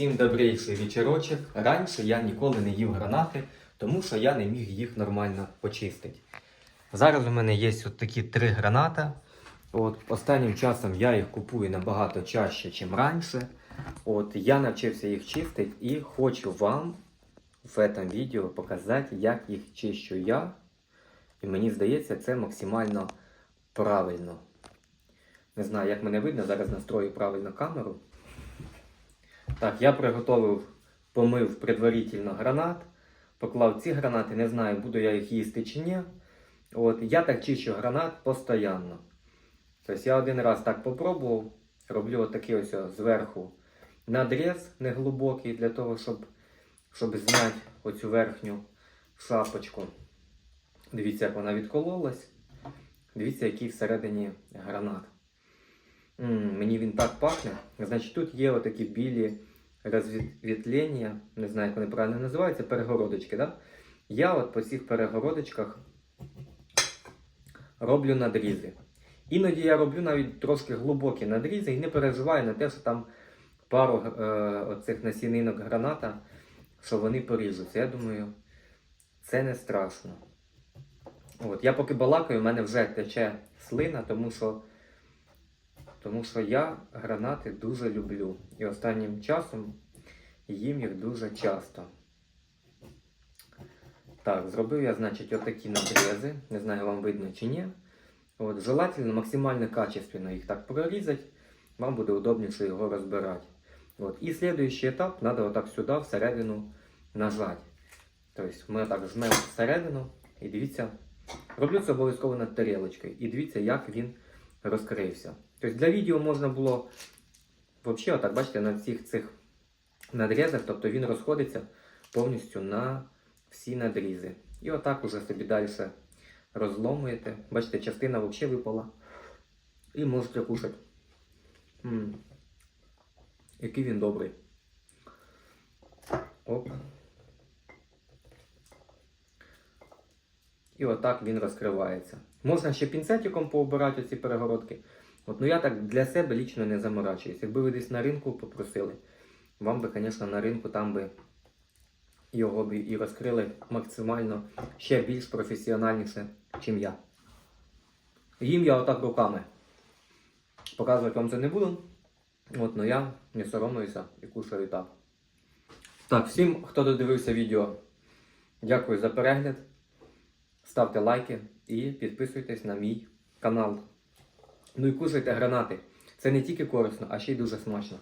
всім добрейший вечорочок. Раніше я ніколи не їв гранати, тому що я не міг їх нормально почистити. Зараз у мене є от такі три граната. От, останнім часом я їх купую набагато чаще, ніж раніше. От, я навчився їх чистити і хочу вам в цьому відео показати, як їх чищу я. І мені здається, це максимально правильно. Не знаю, як мене видно, зараз настрою правильно камеру. Так, я приготовив, помив предварительно гранат, поклав ці гранати, не знаю, буду я їх їсти чи ні. От, я так чищу гранат постійно. Тобто я один раз так попробував, роблю отакий ось зверху надріз неглибокий для того, щоб, щоб зняти оцю верхню шапочку. Дивіться, як вона відкололась. Дивіться, який всередині гранат. Мені він так пахне. Значить, тут є отакі білі розвітлення, не знаю, як вони правильно називаються, перегородочки. Да? Я от по цих перегородочках роблю надрізи. Іноді я роблю навіть трошки глибокі надрізи і не переживаю на те, що там пару е, оцих насінинок граната, що вони поріжуться. Я думаю, це не страшно. От, я поки балакаю, в мене вже тече слина, тому що, тому що я гранати дуже люблю. І останнім часом їм їх дуже часто. Так, зробив я, значить, отакі надрізи. Не знаю, вам видно чи ні. От, желательно максимально качественно їх так прорізати, вам буде удобніше його розбирати. От. І слідуючий етап, треба отак сюди, всередину нажати. Тобто ми так жмемо всередину і дивіться, роблю це обов'язково над тарілочкою. І дивіться, як він розкрився. Тобто для відео можна було взагалі, отак, бачите, на всіх цих надрізах, тобто він розходиться повністю на всі надрізи. І отак уже собі далі розломуєте. Бачите, частина взагалі випала. І можете кушати. М. Який він добрий. Оп. І отак він розкривається. Можна ще пінцетиком пообирати ці перегородки. От, ну я так для себе лічно не заморачуюсь. Якби ви десь на ринку попросили, вам би, звісно, на ринку там би його б і розкрили максимально ще більш професіональніше, чим я. Їм я отак руками. Показувати вам це не буду. От, ну я не соромлюся і кушаю так. Так, всім, хто додивився відео, дякую за перегляд. Ставте лайки і підписуйтесь на мій канал. Ну і кушайте гранати. Це не тільки корисно, а ще й дуже смачно.